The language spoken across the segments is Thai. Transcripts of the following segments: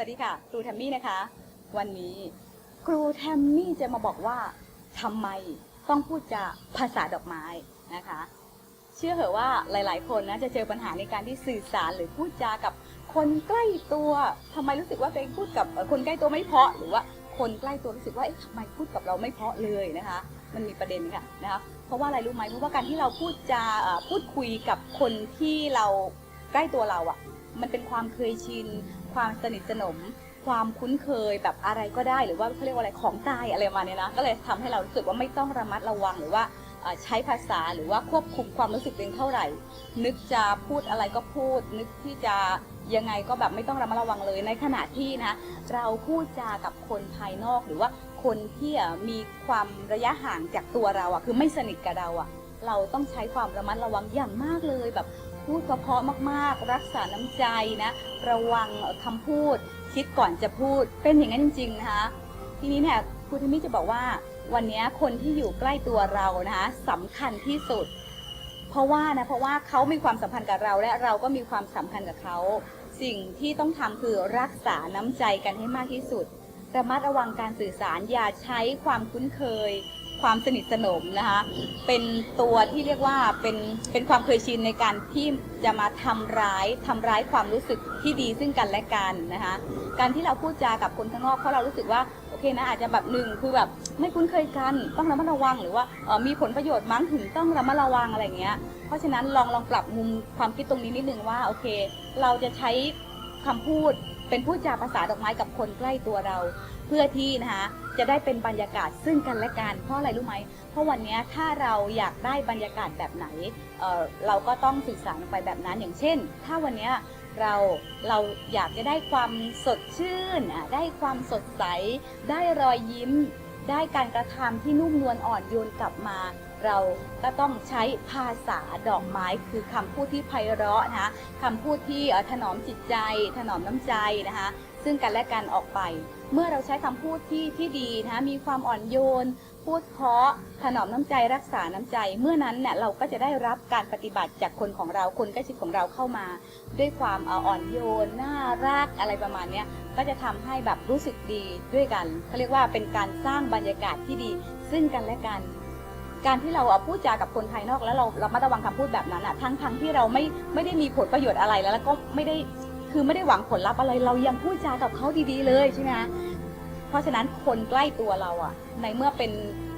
วัสดีค่ะ ครูแทมมี่นะคะ วันนี้ครูแทมมี่จะมาบอกว่าทำไมต้องพูดจาภาษาดอกไม้นะคะ เชื่อเหอะว่าหลาย ๆ คนนะจะเจอปัญหาในการที่สื่อสารหรือพูดจากับคนใกล้ตัวทำไมรู้สึกว่าตัวเองพูดกับคนใกล้ตัวไม่เพาะ หรือว่าคนใกล้ตัวรู้สึกว่าเอ๊ะทำไมพูดกับเราไม่เพาะเลยนะคะ มันมีประเด็นค่ะนะคะเพราะว่าอะไรรู้ไหมเพราะว่าการที่เราพูดจาพูดคุยกับคนที่เราใกล้ตัวเราอะ มันเป็นความเคยชิน ความสนิทสนม ความคุ้นเคยแบบอะไรก็ได้ หรือว่าเขาเรียกว่าอะไรของตายอะไรมาเนี้ยนะก็เลยทำให้เรารู้สึกว่าไม่ต้องระมัดระวังหรือว่าใช้ภาษาหรือว่าควบคุมความรู้สึกเองเท่าไหร่ นึกจะพูดอะไรก็พูด นึกที่จะยังไงก็แบบไม่ต้องระมัดระวังเลยในขณะที่นะเราพูดจากับคนภายนอกหรือว่าคนที่มีความระยะห่างจากตัวเราอะคือไม่สนิทกับเราอะเราต้องใช้ความระมัดระวังอย่างมากเลยแบบ พูดเพาะมากๆ รักษาน้ำใจนะ ระวังคำพูด คิดก่อนจะพูด เป็นอย่างนั้นจริงๆนะคะทีนี้เนี่ยครูทมี่จะบอกว่า วันนี้คนที่อยู่ใกล้ตัวเรานะคะสำคัญที่สุด เพราะว่านะเพราะว่าเขามีความสัมพันธ์กับเราและเราก็มีความสัมพันธ์กับเขา สิ่งที่ต้องทำคือรักษาน้ำใจกันให้มากที่สุดระมัดระวังการสื่อสารอย่าใช้ความคุ้นเคย ความสนิทสนมนะคะเป็นตัวที่เรียกว่าเป็นเป็นความเคยชินในการที่จะมาทำร้ายทำร้ายความรู้สึกที่ดีซึ่งกันและกันนะคะการที่เราพูดจากับคนข้างนอกเพราะเรารู้สึกว่าโอเคนะอาจจะแบบหนึ่งคือแบบไม่คุ้นเคยกันต้องระมัดระวังหรือว่ามีผลประโยชน์มั้งถึงต้องระมัดระวังอะไรเงี้ยเพราะฉะนั้นลองลองปรับมุมความคิดตรงนี้นิดนึงว่าโอเค เราจะใช้คำพูด เป็นพูดจาภาษาดอกไม้กับคนใกล้ตัวเรา เพื่อที่นะคะจะได้เป็นบรรยากาศซึ่งกันและกันเพราะอะไรรู้ไหมเพราะวันนี้ถ้าเราอยากได้บรรยากาศแบบไหนเเราก็ต้องสื่อสารไปแบบนั้นอย่างเช่น ถ้าวันนี้เราเราอยากจะได้ความสดชื่นอะได้ความสดใส ได้รอยยิ้ม ได้การกระทำที่นุ่มนวลอ่อนโยนกลับมา เราก็ต้องใช้ภาษาดอกไม้คือคำพูดที่ไพเราะนะคะคำพูดที่ถนอมจิตใจ ถนอมน้ำใจนะคะ ซึ่งกันและกันออกไป เมื่อเราใช้คำพูดที่ที่ดีนะคะมีความอ่อนโยน พูดเพาะถนอมน้ำใจรักษาน้ำใจ เมื่อนั้นเนี่ยเราก็จะได้รับการปฏิบัติจากคนของเราคนใกล้ชิดของเราเข้ามา ด้วยความอ่อนโยนน่ารักอะไรประมาณนี้ก็จะทำให้แบบรู้สึกดีด้วยกันเขาเรียกว่าเป็นการสร้างบรรยากาศที่ดี ซึ่งกันและกัน การที่เราพูดจากับคนภายนอกแล้วเราเรามาระวังคำพูดแบบนั้นอะทั้งทั้งที่เราไม่ไม่ได้มีผลประโยชน์อะไรแล้วแล้วก็ไม่ได้คือไม่ได้หวังผลลัพธ์อะไร เรายังพูดจากับเขาดีๆ เลยใช่ไหมคะเพราะฉะนั้นคนใกล้ตัวเราอะในเมื่อเป็น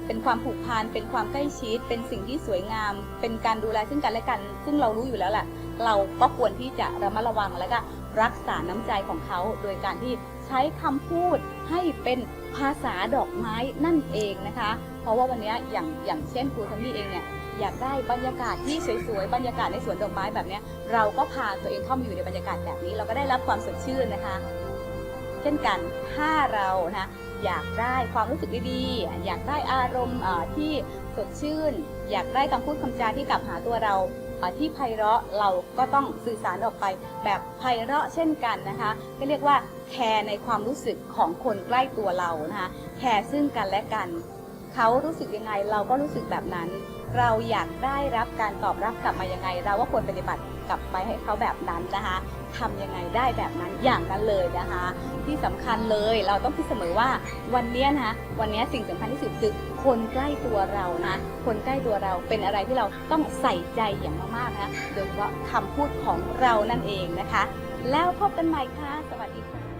เป็นความผูกพันเป็นความใกล้ชิด เป็นสิ่งที่สวยงาม เป็นการดูแลซึ่งกันและกัน ซึ่งเรารู้อยู่แล้วแหละเราก็ควรที่จะระมัดระวังแล้วก็รักษาน้ำใจของเขา โดยการที่ใช้คำพูดให้เป็นภาษาดอกไม้นั่นเองนะคะ เพราะว่าวันนี้อย่างอย่างเช่นครูทัมมี่เองเนี่ยอยากได้บรรยากาศที่สวยๆ บรรยากาศในสวนดอกไม้แบบนี้เราก็พาตัวเองเข้ามาอยู่ในบรรยากาศแบบนี้ เราก็ได้รับความสดชื่นนะคะ เช่นกันถ้าเรานะอยากได้ความรู้สึกดีๆ อยากได้อารมณ์ที่สดชื่น อยากได้คำพูดคำจาที่กลับหาตัวเราที่ไพเราะเราก็ต้องสื่อสารออกไปแบบไพเราะเช่นกันนะคะก็เรียกว่าแคร์ในความรู้สึกของคนใกล้ตัวเรานะคะแคร์ซึ่งกันและกัน เขารู้สึกยังไงเราก็รู้สึกแบบนั้น เราอยากได้รับการตอบรับกลับมายังไง เราก็ควรปฏิบัติกลับไปให้เขาแบบนั้นนะคะทำยังไงได้แบบนั้นอย่างนั้นเลยนะคะ ที่สำคัญเลยเราต้องคิดเสมอว่าวันนี้นะคะวันนี้สิ่งสำคัญที่สุดคือคนใกล้ตัวเรานะคนใกล้ตัวเราเป็นอะไรที่เราต้องใส่ใจอย่างมากๆนะโดยเฉพาะคำพูดของเรานั่นเองนะคะ แล้วพบกันใหม่ค่ะ สวัสดีค่ะ